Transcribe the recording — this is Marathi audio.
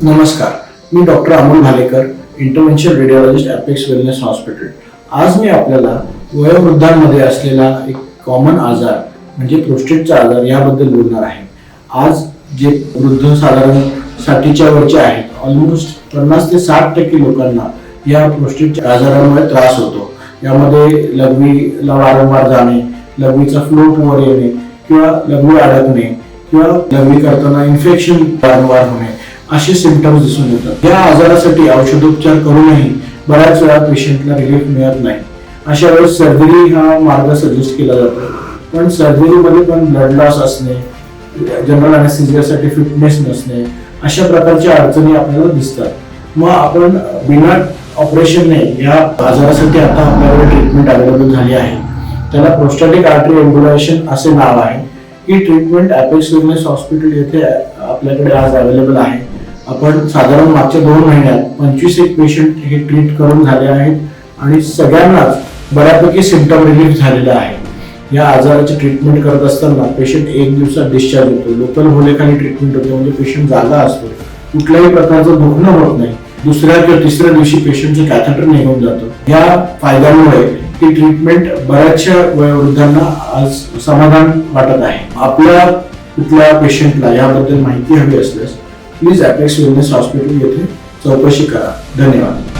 नमस्कार मी doctor Amol Bhalekar intervention radiologist apex wellness hospital. आज मी आपल्याला वयोवृद्धांमध्ये असलेला एक कॉमन आजार म्हणजे प्रोस्टेटचा आजार याबद्दल बोलणार आहे. आज जे वृद्ध साधारण साठीच्या वरचे आहेत ऑलमोस्ट पन्नास ते साठ टक्के लोकांना या प्रोस्टेटच्या आजारामुळे त्रास होतो. यामध्ये लघवीला वारंवार जाणे लघवीचा फ्लो वर येणे किंवा लघवी अडकणे किंवा लघवी करताना इन्फेक्शन वारंवार होणे असे सिमटम्स दिसून येतात. या आजारासाठी औषधोपचार करूनही बऱ्याच वेळा पेशंटला रिलीफ मिळत नाही. अशा वेळेस सर्जरी हा मार्ग सजेस्ट केला जातो. पण सर्जरीमध्ये पण ब्लड लॉस असणे जनरल अनेसिजियासाठी फिटनेस नसणे अशा प्रकारच्या अडचणी आपल्याला दिसतात. मग आपण बिना ऑपरेशनने या आजारासाठी आता आपल्याकडे ट्रीटमेंट अवेलेबल झाली आहे. त्याला प्रोस्टॅटिक आर्टरी एम्ब्युलायशन असे नाव आहे. ही ट्रीटमेंट ॲपेक्स विलनेस हॉस्पिटल येथे आपल्याकडे आज अवेलेबल आहे. आपण साधारण मागच्या दोन महिन्यात पंचवीस एक पेशंट हे ट्रीट करून झाले आहेत आणि सगळ्यांनाच बऱ्यापैकी सिमटम रिलीफ झालेला आहे. या आजाराची ट्रीटमेंट करत असताना पेशंट एक दिवसात डिस्चार्ज होतो. लोकल होलेखाली ट्रीटमेंट होते म्हणजे पेशंट जागा असतो. कुठल्याही प्रकारचं दुखणं होत नाही. दुसऱ्या किंवा तिसऱ्या दिवशी पेशंटचं कॅथेटर निघून जातं. या फायद्यामुळे ही ट्रीटमेंट बऱ्याचशा वयोवृद्धांना आज समाधान वाटत आहे. आपल्या कुठल्या पेशंटला याबद्दल माहिती हवी असल्यास प्लीज ॲपेक्स वेलनेस हॉस्पिटल येथे चौकशी करा. धन्यवाद.